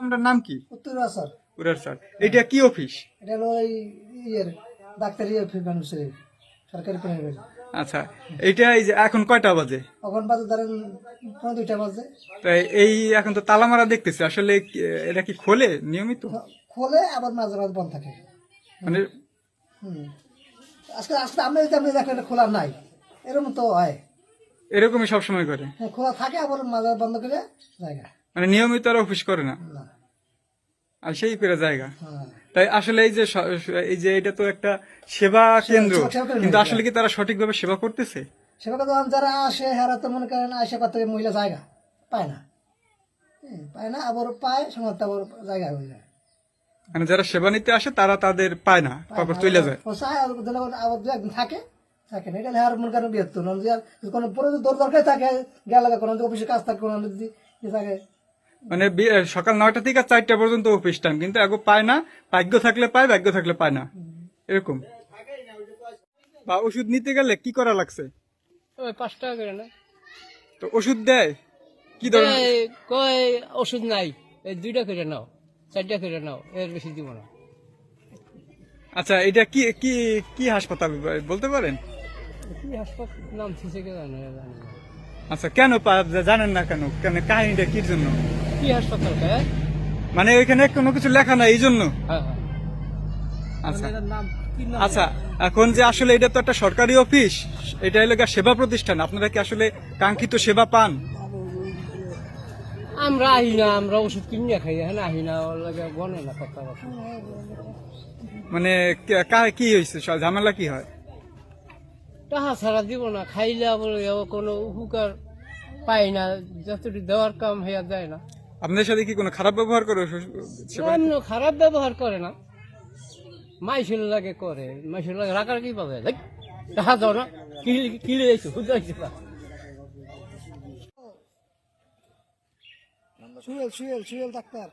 আপনার নাম কি? উত্তর স্যার। উরার স্যার। এটা কি অফিস? এটা হলো এই ইয়ের ডাক্তারি অফিস মানুষের সরকারি প্রাইভেট। আচ্ছা এটা এই যে এখন কয়টা বাজে? এখন বাজে ধরেন পনেরো দুইটা বাজে। তাই এই এখন তো তালা মারা দেখতেছি আসলে এটা কি খোলে নিয়মিত? খোলে আবার মাঝে মাঝে বন্ধ থাকে। মানে হুম। আজকে আজকে আমরা যদি আপনি দেখেন খোলা নাই এরকম তো হয়। এরকমই সবসময় করে। হ্যাঁ খোলা থাকে আবার মাঝে বন্ধ করে জায়গা। মানে নিয়মিত আর অফিস করে না। না। আর সেই করে জায়গা। হ্যাঁ। তাই আসলে এই যে স- এই যে এটা তো একটা সেবা কেন্দ্র। সেবা কিন্তু। আসলে কি তারা সঠিকভাবে সেবা করতেছে? সেভাবে যখন যারা আসে হেরা তো মনে করেন আসে কত মহিলা জায়গা পায় না। পায় না আবার পায় সময় আবার জায়গা হয়ে যায়। মানে যারা সেবা নিতে আসে তারা তাদের পায় না তারপর চলে যায় ও চায় আর দিলে আবার- আবার দু একদিন থাকে থাকে না এটা হেয়ার মনে করেন বৃহত্তর। আর কোনো পরে দৌড় দরকার থাকে গেল কোনো অফিসে কাজ থাকে কোনো যদি ইয়ে থাকে। মানে সকাল নয়টা থেকে চারটা পর্যন্ত অফিস টাইম কিন্তু আগে পায় না ভাগ্য থাকলে পায় ভাগ্য থাকলে পায় না। এরকম। বা ওষুধ নিতে গেলে কি করা লাগছে? পাঁচ টাকা করে না। তো ওষুধ দেয়? কি ধরনের? কয় ওষুধ নাই। এই দুইটা করে নাও চারটা করে নাও এর বেশি দিব না। আচ্ছা এটা কি কি কি হাসপাতাল বলতে পারেন? কি হাসপাতাল নাম কে জানি আচ্ছা কেন জানেন না কেন? কেন কাহিনীটা কির জন্য? কি হাসপাতাল মানে ওইখানে কোনো কিছু লেখা নাই এই জন্য। হ্যাঁ হ্যাঁ। আচ্ছা। নাম আচ্ছা এখন যে আসলে এটা তো একটা সরকারি অফিস এটা হলো সেবা প্রতিষ্ঠান। আপনারা কি আসলে কাঙ্ক্ষিত সেবা পান? আমরা আহি না আমরা ওষুধ কিনে খাই হ্যাঁ আহি না বনে না কথা মানে কি হয়েছে? ঝামেলা কি হয়? টাকা ছাড়া দিব না খাইলে আবার এও কোনো উপকার পাই না যতটুকু দেওয়ার কাম হইয়া যায় না। আপনাদের সাথে কি কোনো খারাপ ব্যবহার করে খারাপ ব্যবহার করে না। মাইসের লাগে করে মাইসের লাগে রাখার কি পাবে দেখ টাকা দাও না কিলে কিলে যাইছো না। সুয়েল সুয়েল সুয়েল ডাক্তার।